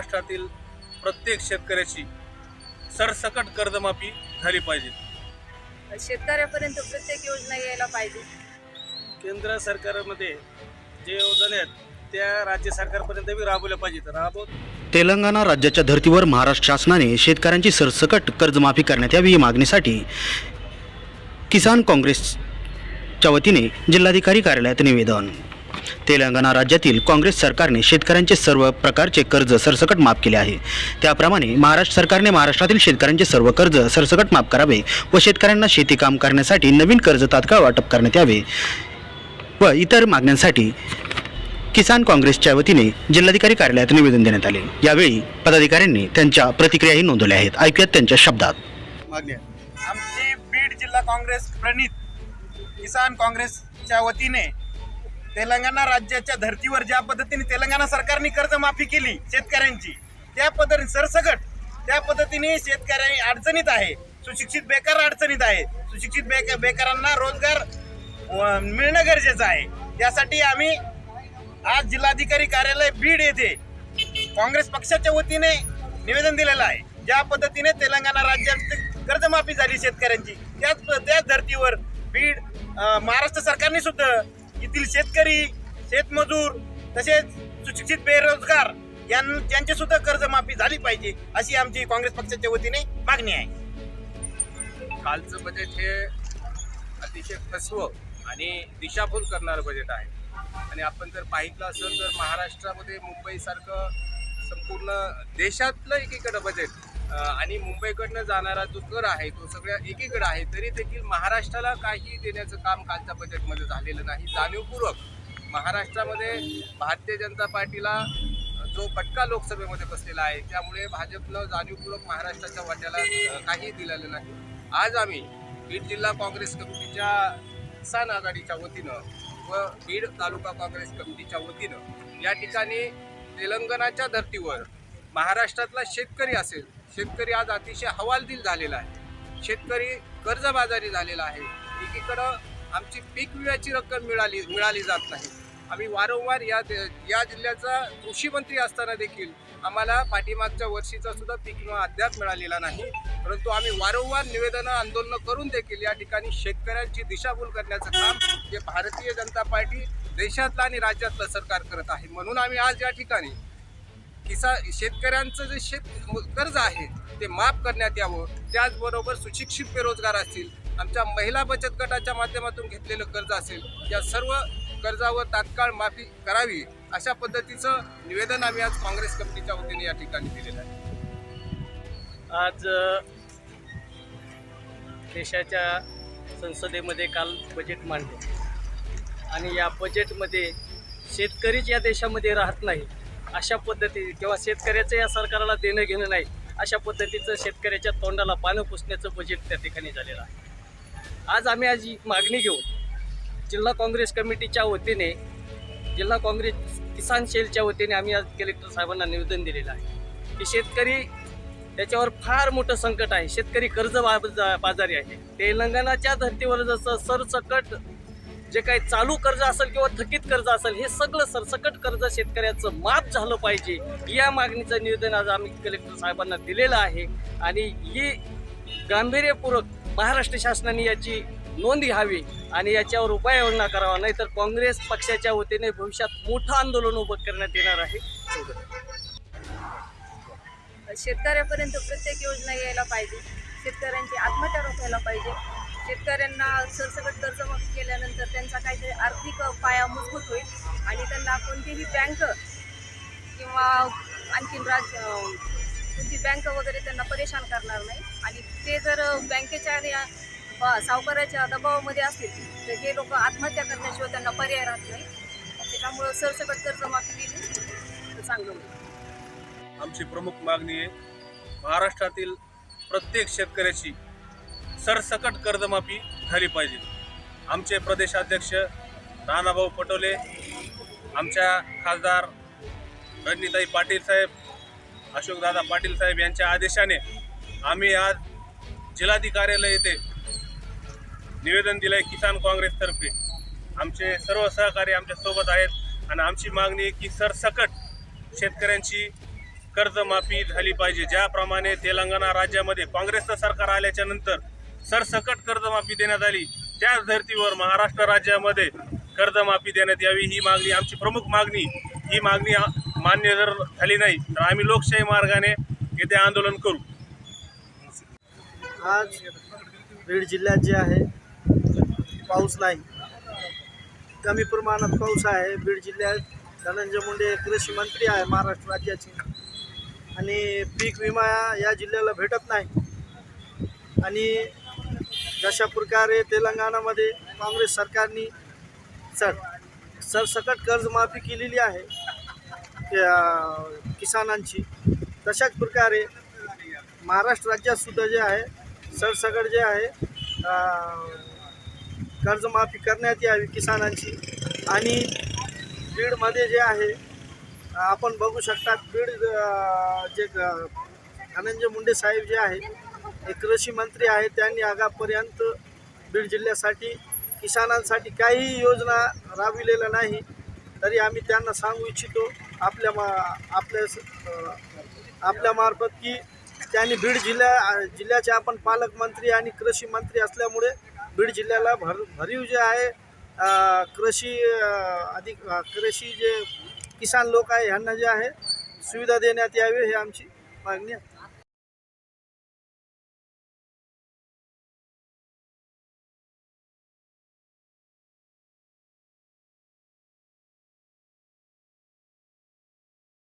महाराष्ट्रातील प्रत्येक शेतकऱ्याची सरसकट कर्जमाफी झाली पाहिजे. शेतकऱ्यापर्यंत प्रत्येक योजना यायला पाहिजे. केंद्र सरकारमध्ये जे योजना आहेत त्या राज्य सरकारपर्यंत बी राबवल्या पाहिजेत. राबव तेलंगणा राज्याच्या धर्तीवर महाराष्ट्र शासनाने शेतकऱ्यांची सरसकट कर्जमाफी करण्यात यावी ही मागणीसाठी किसान काँग्रेसच्या वतीने जिल्हाधिकारी कार्यालयात निवेदन. तेलंगणा राज्यातील काँग्रेस सरकारने शेतकऱ्यांचे सर्व प्रकारचे कर्ज सरसकट माफ केले आहे. त्याप्रमाणे महाराष्ट्र सरकारने महाराष्ट्रातील शेतकऱ्यांचे सर्व कर्ज सरसकट माफ करावे व शेतकऱ्यांना शेती काम करण्यासाठी नवीन कर्ज तात्काळ वाटप करण्यात यावे व इतर मागण्यांसाठी किसान काँग्रेसच्या वतीने जिल्हाधिकारी कार्यालयात निवेदन देण्यात आले. यावेळी पदाधिकाऱ्यांनी त्यांच्या प्रतिक्रियाही नोंदवल्या आहेत. ऐकूयात त्यांच्या शब्दात. आमची बीड जिल्हा काँग्रेस प्रणित किसान काँग्रेसच्या वतीने तेलंगणा राज्याच्या धर्तीवर ज्या पद्धतीने तेलंगणा सरकारने कर्जमाफी केली शेतकऱ्यांची त्या पद्धतीने सरसकट त्या पद्धतीने शेतकऱ्यांनी अडचणीत आहे सुशिक्षित बेकार अडचणीत आहे सुशिक्षित बेक बेकारांना रोजगार मिळणं गरजेचं आहे. त्यासाठी आम्ही आज जिल्हाधिकारी कार्यालय बीड येथे काँग्रेस पक्षाच्या वतीने निवेदन दिलेलं आहे. ज्या पद्धतीने तेलंगणा राज्यात कर्जमाफी झाली शेतकऱ्यांची त्याच त्याच धर्तीवर बीड महाराष्ट्र सरकारने सुद्धा येथील शेतकरी शेतमजूर तसेच सुशिक्षित बेरोजगार यां यांची सुद्धा कर्जमाफी झाली पाहिजे अशी आमची काँग्रेस पक्षाच्या वतीने मागणी आहे. कालचं बजेट हे अतिशय फसव आणि दिशाभूल करणारं बजेट आहे. आणि आपण जर पाहिलं असेल तर महाराष्ट्रामध्ये मुंबईसारखं संपूर्ण देशातलं एकीकडं बजेट आणि मुंबईकडनं जाणारा जो कर आहे तो सगळ्या एकीकडं आहे तरी देखील महाराष्ट्राला काही देण्याचं काम कालच्या बजेटमध्ये झालेलं नाही. जाणीवपूर्वक महाराष्ट्रामध्ये भारतीय जनता पार्टीला जो फटका लोकसभेमध्ये बसलेला आहे त्यामुळे भाजपनं जाणीवपूर्वक महाराष्ट्राच्या वाट्याला काही दिलेलं नाही. आज आम्ही बीड जिल्हा काँग्रेस कमिटीच्या किसान आघाडीच्या वतीनं व बीड तालुका काँग्रेस कमिटीच्या वतीनं या ठिकाणी तेलंगणाच्या धर्तीवर महाराष्ट्रातला शेतकरी असेल शेतकरी आज अतिशय हवालदिल झालेला आहे. शेतकरी कर्जबाजारी झालेला आहे. एकीकडं आमची पीक विम्याची रक्कम मिळाली मिळाली जात नाही. आम्ही वारंवार या या जिल्ह्याचा कृषी मंत्री असताना देखील आम्हाला पाठीमागच्या वर्षीचा सुद्धा पीक विमा अद्याप मिळालेला नाही. परंतु आम्ही वारंवार निवेदनं आंदोलनं करून देखील या ठिकाणी शेतकऱ्यांची दिशाभूल करण्याचं काम जे भारतीय जनता पार्टी देशातलं आणि राज्यातलं सरकार करत आहे. म्हणून आम्ही आज या ठिकाणी किसा शेतकऱ्यांचं जे शेत कर्ज आहे ते माफ करण्यात यावं. त्याचबरोबर सुशिक्षित बेरोजगार असतील आमच्या महिला बचत गटाच्या माध्यमातून घेतलेलं कर्ज असेल या सर्व कर्जावर तात्काळ माफी करावी अशा पद्धतीचं निवेदन आम्ही आज काँग्रेस कमिटीच्या वतीने या ठिकाणी दिलेलं आहे. आज देशाच्या संसदेमध्ये काल बजेट मांडले. आणि या बजेटमध्ये शेतकरीच या देशामध्ये राहत नाही. अशा पद्धती किंवा शेतकऱ्याचं या सरकारला देणं घेणं नाही अशा पद्धतीचं शेतकऱ्याच्या तोंडाला पानं पुसण्याचं बजेट त्या ठिकाणी झालेलं आहे. आज आम्ही आज ही मागणी घेऊन जिल्हा काँग्रेस कमिटीच्या वतीने जिल्हा काँग्रेस किसान सेलच्या वतीने आम्ही आज कलेक्टर साहेबांना निवेदन दिलेलं आहे की शेतकरी त्याच्यावर फार मोठं संकट आहे. शेतकरी कर्ज बाजारी आहे. तेलंगणाच्या धर्तीवर जसं सरसकट जे काही चालू कर्ज असेल किंवा थकीत कर्ज असेल हे सगळं सरसकट कर्ज शेतकऱ्याचं माफ झालं पाहिजे. या मागणीचं निवेदन आज आम्ही कलेक्टर साहेबांना दिलेलं आहे. आणि ही गांभीर्यपूर्वक महाराष्ट्र शासनाने याची नोंद घ्यावी आणि याच्यावर उपाययोजना करावा. नाहीतर काँग्रेस पक्षाच्या वतीने भविष्यात मोठं आंदोलन उभं करण्यात येणार आहे. शेतकऱ्यापर्यंत प्रत्येक योजना यायला पाहिजे. शेतकऱ्यांची आत्महत्या रोखायला पाहिजे. शेतकऱ्यांना सरसकट कर्जमाफी केल्यानंतर त्यांचा काहीतरी आर्थिक पाया मजबूत होईल आणि त्यांना कोणतीही बँक किंवा आणखीन राज कोणती बँक वगैरे त्यांना परेशान करणार नाही. आणि ते जर बँकेच्या या सावकाराच्या दबावामध्ये असतील तर हे लोक आत्महत्या करण्याशिवाय त्यांना पर्याय राहत नाही. त्याच्यामुळं सरसकट कर्जमाफी दिली तर चांगलं होईल. आमची प्रमुख मागणी आहे महाराष्ट्रातील प्रत्येक शेतकऱ्याची सरसकट कर्जमाफी झाली पाहिजे. आमचे प्रदेशाध्यक्ष नानाभाऊ पटोले आमच्या खासदार रजनीताई पाटील साहेब अशोकदादा पाटील साहेब यांच्या आदेशाने आम्ही आज जिल्हाधिकार्यालय येथे निवेदन दिलं आहे किसान काँग्रेसतर्फे आमचे सर्व सहकारी आमच्यासोबत आहेत आणि आमची मागणी आहे की सरसकट शेतकऱ्यांची कर्जमाफी झाली पाहिजे. ज्याप्रमाणे तेलंगणा राज्यामध्ये काँग्रेसचं सरकार आल्याच्यानंतर सरसकट कर्जमाफी देण्यात आली. त्याच धर्तीवर महाराष्ट्र राज्यामध्ये कर्जमाफी देण्यात यावी ही मागणी आमची प्रमुख मागणी. ही मागणी मान्य जर झाली नाही तर आम्ही लोकशाही मार्गाने येथे आंदोलन करू. आज बीड जिल्ह्यात जे आहे पाऊस नाही. कमी प्रमाणात पाऊस आहे. बीड जिल्ह्यात धनंजय मुंडे कृषी मंत्री आहे महाराष्ट्र राज्याचे. आणि पीक विमा या जिल्ह्याला भेटत नाही. आणि जशा प्रकारे तेलंगणामध्ये काँग्रेस सरकारने सर सरसकट कर्जमाफी केलेली आहे त्या किसानांची तशाच प्रकारे महाराष्ट्र राज्यातसुद्धा जे आहे सरसकट जे आहे कर्जमाफी करण्यात यावी किसानांची. आणि बीडमध्ये जे आहे आपण बघू शकता बीड जे ग- धनंजय मुंडे साहेब जे आहे हे कृषी मंत्री आहे त्यांनी आगापर्यंत बीड जिल्ह्यासाठी किसानांसाठी काही योजना राबविलेल्या नाही तरी आम्ही त्यांना सांगू इच्छितो आपल्या मा आपल्या आपल्यामार्फत की त्यांनी बीड जिल्ह्या जिल्ह्याचे आपण पालकमंत्री आणि कृषी मंत्री असल्यामुळे बीड जिल्ह्याला भर भरीव जे आहे कृषी अधिक कृषी जे किसान लोक आहे ह्यांना जे आहे सुविधा देण्यात यावी हे आमची मागणी आहे.